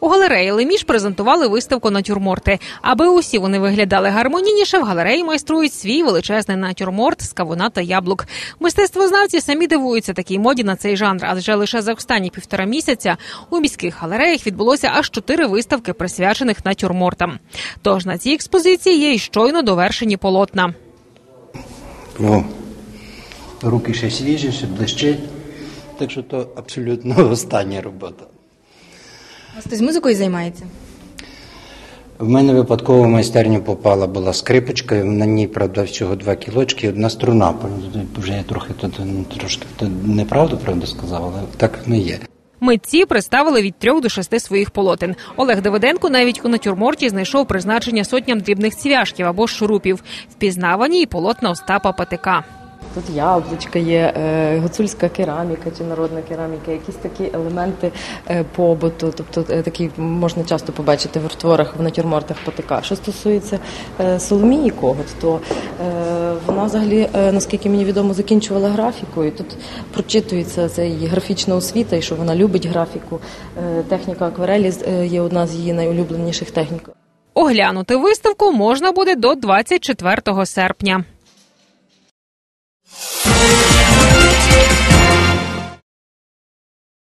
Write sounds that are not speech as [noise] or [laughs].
У галереї Леміш презентували виставку натюрморти. Аби усі вони виглядали гармонійніше, в галереї майструють свій величезний натюрморт з кавуна та яблук. Мистецтвознавці самі дивуються такій моді на цей жанр, адже лише за останні півтора місяця у міських галереях відбулося аж чотири виставки, присвячених натюрмортам. Тож на цій експозиції є й щойно довершені полотна. О, руки ще свіжі, ще блищать. Так що то абсолютно [laughs] остання робота. А хтось музикою займається? В мене випадково в майстерню попала була скрипочка, на ній, правда, всього два кілочки і одна струна. Вже я трохи то, то, трошки неправду, правда, сказав, але так не є. Митці представили від трьох до шести своїх полотен. Олег Давиденко навіть у натюрморті знайшов призначення сотням дрібних цвяшків або шурупів. Впізнавані і полотна Остапа Патика. Тут яблучка є, е, гуцульська кераміка чи народна кераміка, якісь такі елементи е, побуту, тобто е, такі можна часто побачити в творах в натюрмортах потика. Що стосується Соломії Когот, то вона взагалі, наскільки мені відомо, закінчувала графіку, і тут прочитується ця її графічна освіта, і що вона любить графіку. Техніка акварелі є одна з її найулюбленіших технік. Оглянути виставку можна буде до 24 серпня.